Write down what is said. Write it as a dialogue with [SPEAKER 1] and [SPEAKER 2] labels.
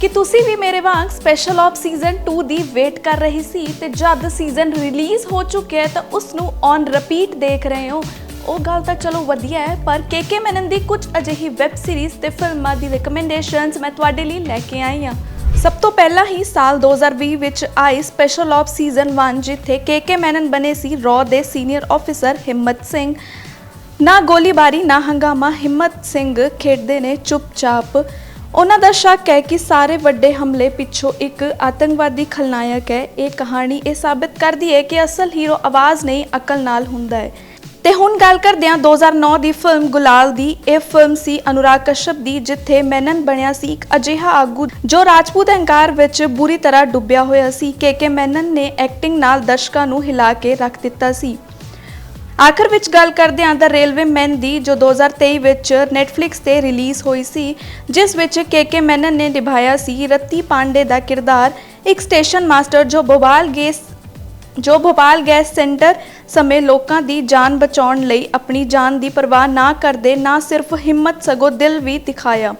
[SPEAKER 1] ਕਿ ਤੁਸੀਂ ਵੀ ਮੇਰੇ ਵਾਂਗ ਸਪੈਸ਼ਲ ਆਫ ਸੀਜ਼ਨ 2 ਦੀ ਵੇਟ ਕਰ ਰਹੀ ਸੀ ਤੇ ਜਦ ਸੀਜ਼ਨ ਰਿਲੀਜ਼ ਹੋ ਚੁੱਕਿਆ ਤਾਂ ਉਸ ਨੂੰ ਔਨ ਰਿਪੀਟ ਦੇਖ ਰਹੇ ਹੋ। ਉਹ ਗੱਲ ਤਾਂ ਚਲੋ ਵਧੀਆ ਹੈ, ਪਰ ਕੇਕੇ ਮੈਨਨ ਦੀ ਕੁਝ ਅਜਿਹੀ ਵੈਬ ਸੀਰੀਜ਼ ਤੇ ਫਿਲਮਾਂ ਦੀ ਰეკਮੈਂਡੇਸ਼ਨਸ ਮੈਂ ਤੁਹਾਡੇ ਲਈ ਲੈ ਕੇ ਆਈ ਹਾਂ। ਸਭ ਤੋਂ ਪਹਿਲਾਂ ਹੀ ਸਾਲ 2020 ਵਿੱਚ ਆਈ ਸਪੈਸ਼ਲ ਆਫ ਸੀਜ਼ਨ 1 ਜਿੱਥੇ ਕੇਕੇ ਮੈਨਨ ਬਣੇ ਸੀ ਰॉ ਦੇ ਸੀਨੀਅਰ ਆਫੀਸਰ ਹਿੰਮਤ ਸਿੰਘ। ਨਾ ਗੋਲੀਬਾਰੀ, ਨਾ ਹੰਗਾਮਾ, ਹਿੰਮਤ ਸਿੰਘ ਖੇਡਦੇ ਨੇ ਚੁੱਪਚਾਪ। ਉਹਨਾਂ ਦਾ ਸ਼ੱਕ ਹੈ ਕਿ ਸਾਰੇ ਵੱਡੇ ਹਮਲੇ ਪਿੱਛੋਂ ਇੱਕ ਆਤੰਕਵਾਦੀ ਖਲਨਾਇਕ ਹੈ। ਇਹ ਕਹਾਣੀ ਇਹ ਸਾਬਿਤ ਕਰਦੀ ਹੈ ਕਿ ਅਸਲ ਹੀਰੋ ਆਵਾਜ਼ ਨਹੀਂ, ਅਕਲ ਨਾਲ ਹੁੰਦਾ ਹੈ। ਤੇ ਹੁਣ ਗੱਲ ਕਰਦੇ ਹਾਂ 2009 ਦੀ ਫਿਲਮ ਗੁਲਾਲ ਦੀ। ਇਹ ਫਿਲਮ ਸੀ ਅਨੁਰਾਗ ਕਸ਼ਯਪ ਦੀ, ਜਿੱਥੇ ਮੈਨਨ ਬਣਿਆ ਸੀ ਇੱਕ ਅਜਿਹਾ ਆਗੂ ਜੋ ਰਾਜਪੂਤ ਅਹੰਕਾਰ ਵਿੱਚ ਬੁਰੀ ਤਰ੍ਹਾਂ ਡੁੱਬਿਆ ਹੋਇਆ ਸੀ। ਕੇ ਮੈਨਨ ਨੇ ਐਕਟਿੰਗ ਨਾਲ ਦਰਸ਼ਕਾਂ ਨੂੰ ਹਿਲਾ ਕੇ ਰੱਖ ਦਿੱਤਾ ਸੀ। ਆਖਰ ਵਿੱਚ ਗੱਲ ਕਰਦੇ ਹਾਂ ਦਾ ਰੇਲਵੇ ਮੈਨ ਦੀ ਜੋ 2023 ਵਿੱਚ ਨੈਟਫਲਿਕਸ ਤੇ ਰਿਲੀਜ਼ ਹੋਈ ਸੀ, ਜਿਸ ਵਿੱਚ ਕੇਕੇ ਮੈਨਨ ਨੇ ਨਿਭਾਇਆ ਸੀ ਰੱਤੀ ਪਾਂਡੇ ਦਾ ਕਿਰਦਾਰ, ਇੱਕ ਸਟੇਸ਼ਨ ਮਾਸਟਰ ਜੋ ਭੋਪਾਲ ਗੈਸ, ਜੋ ਭੋਪਾਲ ਗੈਸ ਸੈਂਟਰ ਸਮੇਂ ਲੋਕਾਂ ਦੀ ਜਾਨ ਬਚਾਉਣ ਲਈ ਆਪਣੀ ਜਾਨ ਦੀ ਪਰਵਾਹ ਨਾ ਕਰਦੇ, ਨਾ ਸਿਰਫ ਹਿੰਮਤ ਸਗੋਂ ਦਿਲ ਵੀ ਦਿਖਾਇਆ।